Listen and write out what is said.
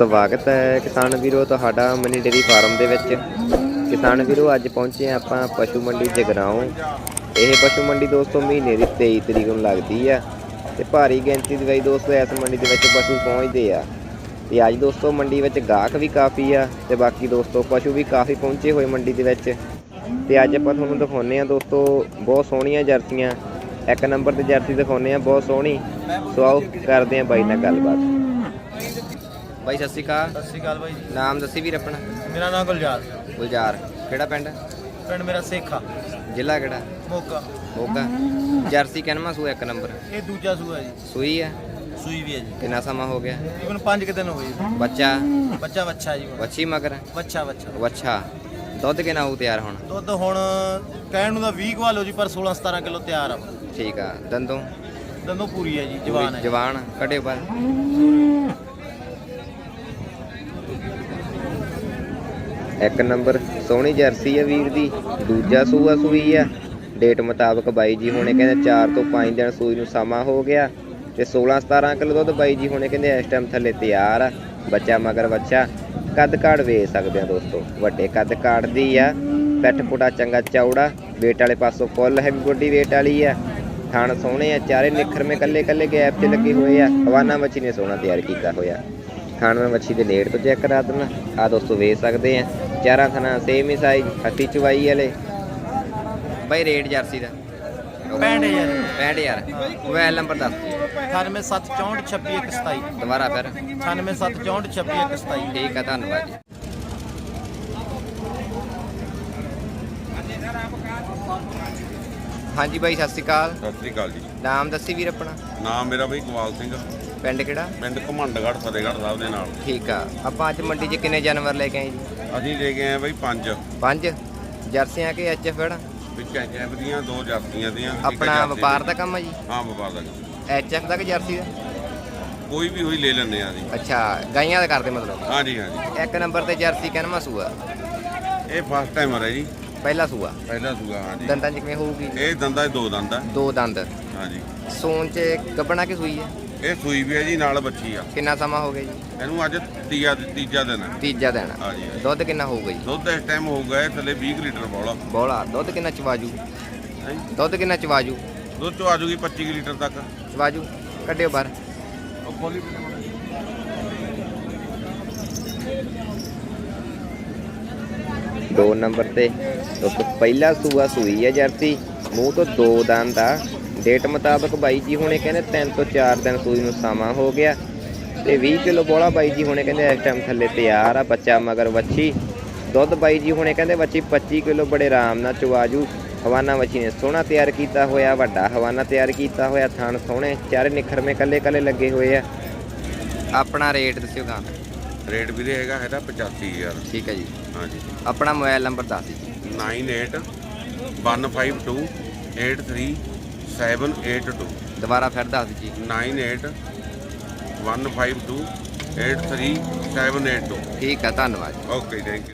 ਸਵਾਗਤ ਹੈ ਕਿਸਾਨ ਵੀਰੋ, ਤੁਹਾਡਾ ਮਨੀ ਡੇਰੀ ਫਾਰਮ ਦੇ ਵਿੱਚ। ਕਿਸਾਨ ਵੀਰੋ, ਅੱਜ ਪਹੁੰਚੇ ਹਾਂ ਆਪਾਂ ਪਸ਼ੂ ਮੰਡੀ ਜਗਰਾਉਂ। ਇਹ ਪਸ਼ੂ ਮੰਡੀ ਦੋਸਤੋ, ਮਹੀਨੇ ਦੀ 23 ਤਰੀਕ ਨੂੰ ਲੱਗਦੀ ਆ। ਤੇ ਭਾਰੀ ਗਿਣਤੀ ਦੇ ਵਿੱਚ ਦੋਸਤੋ, ਇਸ ਮੰਡੀ ਦੇ ਵਿੱਚ ਪਸ਼ੂ ਪਹੁੰਚਦੇ ਆ। ਤੇ ਅੱਜ ਦੋਸਤੋ, ਮੰਡੀ ਵਿੱਚ ਗਾਹਕ ਵੀ ਕਾਫੀ ਆ ਤੇ ਬਾਕੀ ਦੋਸਤੋ, ਪਸ਼ੂ ਵੀ ਕਾਫੀ ਪਹੁੰਚੇ ਹੋਏ ਮੰਡੀ ਦੇ ਵਿੱਚ। ਤੇ ਅੱਜ ਆਪਾਂ ਤੁਹਾਨੂੰ ਦਿਖਾਉਂਦੇ ਆ ਦੋਸਤੋ, ਬਹੁਤ ਸੋਹਣੀਆਂ ਜਰਸੀਆਂ। ਇੱਕ ਨੰਬਰ ਤੇ ਜਰਸੀ ਦਿਖਾਉਂਦੇ ਆ ਬਹੁਤ ਸੋਹਣੀ। ਸੋ ਆਓ, ਕਰਦੇ ਆ ਬਾਈ ਨਾਲ ਗੱਲਬਾਤ। ਬਾਈ ਸਤਿ ਸ਼੍ਰੀ ਅਕਾਲ। ਸਤਿ ਸ਼੍ਰੀ ਅਕਾਲ ਬਾਈ ਜੀ। ਨਾਮ ਦੱਸੀ ਵੀਰ ਆਪਣਾ? ਮੇਰਾ ਨਾਮ ਗੁਲਜ਼ਾਰ। ਗੁਲਜ਼ਾਰ। ਕਿਹੜਾ ਪਿੰਡ? ਪਿੰਡ ਮੇਰਾ ਸੇਖਾ। ਜ਼ਿਲ੍ਹਾ ਕਿਹੜਾ? ਮੋਗਾ। ਮੋਗਾ। ਜਰਸੀ ਕਿੰਨਵਾਂ ਸੂ ਇੱਕ ਨੰਬਰ? ਇਹ ਦੂਜਾ ਸੂਆ ਜੀ। ਸੂਈ ਆ? ਸੂਈ ਵੀ ਹੈ ਜੀ। ਕਿੰਨਾ ਸਮਾਂ ਹੋ ਗਿਆ? ਤਕਰੀਬਨ 5 ਕਿ ਦਿਨ ਹੋਏ ਜੀ। ਬੱਚਾ? ਬੱਚਾ ਬੱਚਾ ਜੀ ਵੱਛੀ ਮਗਰ? ਬੱਚਾ ਬੱਚਾ ਵੱਛਾ। ਦੁੱਧ ਕਿੰਨਾ ਹੋਊ ਤਿਆਰ ਹੁਣ? ਦੁੱਧ ਹੁਣ ਕਹਿਣ ਨੂੰ ਤਾਂ 20 ਕੁ ਲਓ ਜੀ ਪਰ 16 17 ਕਿਲੋ ਤਿਆਰ ਆ। ਠੀਕ ਆ। ਦੰਦੋਂ? ਦੰਦੋਂ ਪੂਰੀ ਹੈ ਜੀ ਜਵਾਨ ਹੈ ਜਵਾਨ ਕੱਢੇ ਬਾਹਰ। ਇੱਕ ਨੰਬਰ ਸੋਹਣੀ ਜਰਸੀ ਆ ਵੀਰ ਦੀ, ਦੂਜਾ ਸੂਆ ਸੂਈ ਆ। ਡੇਟ ਮੁਤਾਬਕ ਬਾਈ ਜੀ ਹੁਣੇ ਕਹਿੰਦੇ 4 ਤੋਂ 5 ਦਿਨ ਸੂਈ ਨੂੰ ਸਮਾਂ ਹੋ ਗਿਆ ਤੇ 16 17 ਕਿਲੋ ਦੁੱਧ ਬਾਈ ਜੀ ਹੁਣੇ ਕਹਿੰਦੇ ਇਸ ਟਾਈਮ ਥੱਲੇ ਤਿਆਰ ਆ। ਬੱਚਾ ਮਗਰ ਬੱਚਾ ਕੱਦ ਕਾੜ ਵੇਚ ਸਕਦੇ ਆ ਦੋਸਤੋ। ਵੱਡੇ ਕੱਦ ਕਾੜ ਦੀ ਆ, ਪੈਠ ਪੁੜਾ ਚੰਗਾ ਚੌੜਾ ਵੇਟ ਵਾਲੇ ਪਾਸੋਂ ਫੁੱਲ ਹੈਵੀ ਬੋਡੀ ਵੇਟ ਵਾਲੀ ਆ। ਥਣ ਸੋਹਣੇ ਆ, ਚਾਰੇ ਨਿਖਰਵੇਂ ਕੱਲੇ ਕੱਲੇ ਗੈਪ 'ਚ ਲੱਗੇ ਹੋਏ ਆ। ਹਵਾਨਾ ਮੱਛੀ ਨੇ ਸੋਹਣਾ ਤਿਆਰ ਕੀਤਾ ਹੋਇਆ। ਖਾਣ ਮੈਂ ਮੱਛੀ ਦੇ ਲੇਟ ਤੋਂ ਚੈੱਕ ਕਰਾ ਦਿੰਦਾ ਆ ਦੋਸਤੋ ਵੇਚ ਸਕਦੇ ਆ। ਚਾਰਾਂ ਥਣਾ ਸੇਮ ਹੀ ਸਾਈਜ਼ ਹੱਥੀ ਚਵਾਈ ਵਾਲੇ। ਬਾਈ ਰੇਟ ਜਰਸੀ ਦਾ। 65000 65000 ਮੋਬਾਈਲ ਨੰਬਰ ਦੱਸ। 9764262127 ਦੁਬਾਰਾ ਫਿਰ। 9764262127 ਠੀਕ ਆ ਧੰਨਵਾਦ ਜੀ। ਹਾਂਜੀ ਬਾਈ ਸਤਿ ਸ਼੍ਰੀ ਅਕਾਲ। ਸਤਿ ਸ੍ਰੀ ਅਕਾਲ ਜੀ। ਨਾਮ ਦੱਸੀ ਵੀਰ ਆਪਣਾ? ਨਾਮ ਮੇਰਾ ਬਈ ਕਮਾਲ ਸਿੰਘ। ਪਿੰਡ ਕਿਹੜਾ? ਪਿੰਡ ਘਮੰਡਗੜ੍ਹ ਫਤਿਹਗੜ੍ਹ ਸਾਹਿਬ ਦੇ ਨਾਲ। ਠੀਕ ਆ। ਆਪਾਂ ਅੱਜ ਮੰਡੀ 'ਚ ਕਿੰਨੇ ਜਾਨਵਰ ਲੈ ਕੇ ਆਏ ਜੀ? ਅਸੀਂ ਲੈ ਕੇ ਆਏ ਬਈ ਪੰਜ। ਪੰਜ? ਜਰਸੀਆਂ ਕਿ ਐਚਐਫ ਕਿਹੜਾ ਵਿੱਚ ਐਚਐਫ ਦੀਆਂ ਦੋ ਜਰਸੀਆਂ ਦੀਆਂ ਇੱਕ ਆਪਣਾ ਜਰਸੀ ਵਪਾਰ ਦੀ। ਕੰਮ ਆ ਜੀ? ਹਾਂ ਵਪਾਰ ਦਾ ਕੰਮ। ਐਚਐਫ ਦਾ ਕਿ ਜਰਸੀ ਦਾ? ਕੋਈ ਵੀ ਹੋਈ ਲੈ ਲੈਂਦੇ ਆ ਅਸੀਂ। ਅੱਛਾ ਗਾਈਆਂ ਦਾ ਕਰਦੇ ਮਤਲਬ? ਹਾਂਜੀ ਹਾਂਜੀ। ਇੱਕ ਨੰਬਰ ਤੇ ਜਰਸੀ ਕਿੰਨਵਾਂ ਸੂਆ? ਇਹ ਫਸਟ ਟਾਈਮਰ ਹੈ ਜੀ। ਪਹਿਲਾ ਸੂਆ? ਪਹਿਲਾ ਸੂਗਾ ਹਾਂਜੀ। ਦੰਦਾਂ 'ਚ ਕਿਵੇਂ ਹੋਊਗੀ? ਇਹ ਦੰਦਾ ਦੋ ਦੰਦ ਆ। ਦੋ ਦੰਦ। ਹਾਂਜੀ। ਸੂਣ 'ਚ ਗੱਬਣਾ ਕਿ ਸੂਈ ਹੈ? ਇਹ ਸੂਈ ਵੀ ਹੈ ਜੀ ਨਾਲ ਬੱਚੀ ਆ। ਕਿੰਨਾ ਸਮਾਂ ਹੋ ਗਿਆ ਜੀ? ਇਹਨੂੰ ਅੱਜ ਤੀਆ ਤੀਜਾ ਦਿਨ ਹੈ। ਤੀਜਾ ਦਿਨ ਹਾਂਜੀ ਹਾਂਜੀ। ਦੁੱਧ ਕਿੰਨਾ ਹੋਊਗਾ ਜੀ? ਦੁੱਧ ਇਸ ਟਾਈਮ ਹੋਊਗਾ ਇਹ ਥੱਲੇ 20 ਕੁ ਲੀਟਰ ਬੋਲਾ। ਬੋਲਾ ਦੁੱਧ ਕਿੰਨਾ ਚਵਾਜੂ? ਦੁੱਧ ਕਿੰਨਾ ਚਵਾਜੂ? ਦੁੱਧ ਚੋਂ ਆ ਜੂਗੀ 25 ਕੁ ਲੀਟਰ ਤੱਕ। ਚਵਾਜੂ ਕੱਢਿਓ ਬਾਹਰ। ਉਹ ਖੋਲੀ ਦੋ ਨੰਬਰ ਤੇ ਦੋਸਤੋ ਪਹਿਲਾ ਸੂਆ ਸੂਈ ਹੈ ਜਰਸੀ ਮੂੰਹ ਤੋਂ ਦੋ ਦੰਦ ਆ ਡੇਟ ਮੁਤਾਬਕ ਬਾਈ ਜੀ ਹੁਣੇ ਕਹਿੰਦੇ 3 ਤੋਂ 4 ਦਿਨ ਸੂਈ ਨੂੰ ਸਮਾਂ ਹੋ ਗਿਆ ਤੇ 20 ਕਿਲੋ ਬੋਲਾ ਬਾਈ ਜੀ ਹੁਣੇ ਕਹਿੰਦੇ ਇਸ ਟਾਈਮ ਥੱਲੇ ਤਿਆਰ ਆ ਬੱਚਾ ਮਗਰ ਵੱਛੀ। ਦੁੱਧ ਬਾਈ ਜੀ ਹੁਣੇ ਕਹਿੰਦੇ ਬੱਚੀ 25 ਕਿਲੋ ਬੜੇ ਆਰਾਮ ਨਾਲ ਚਵਾਜੂ ਹਵਾਨਾ ਵੱਛੀ ਨੇ ਸੋਹਣਾ ਤਿਆਰ ਕੀਤਾ ਹੋਇਆ ਵੱਡਾ ਹਵਾਨਾ ਤਿਆਰ ਕੀਤਾ ਹੋਇਆ ਥਣ ਸੋਹਣੇ ਚਾਰੇ ਨਿਖਰਵੇਂ ਕੱਲੇ ਕੱਲੇ ਲੱਗੇ ਹੋਏ ਆ। ਆਪਣਾ ਰੇਟ ਦੱਸਿਓ ਗਾਂ। ਰੇਟ ਵੀਰੇ ਹੈਗਾ ਇਹਦਾ 85000 ਠੀਕ ਹੈ ਜੀ। ਹਾਂਜੀ। ਆਪਣਾ ਮੋਬਾਈਲ ਨੰਬਰ ਦੱਸ ਦਿਓ 98 152 83 782 ਦੁਬਾਰਾ ਫਿਰ ਦੱਸ ਦਿਓ ਜੀ। 98 152 83 782 ਠੀਕ ਆ ਧੰਨਵਾਦ ਓਕੇ ਥੈਂਕ ਯੂ।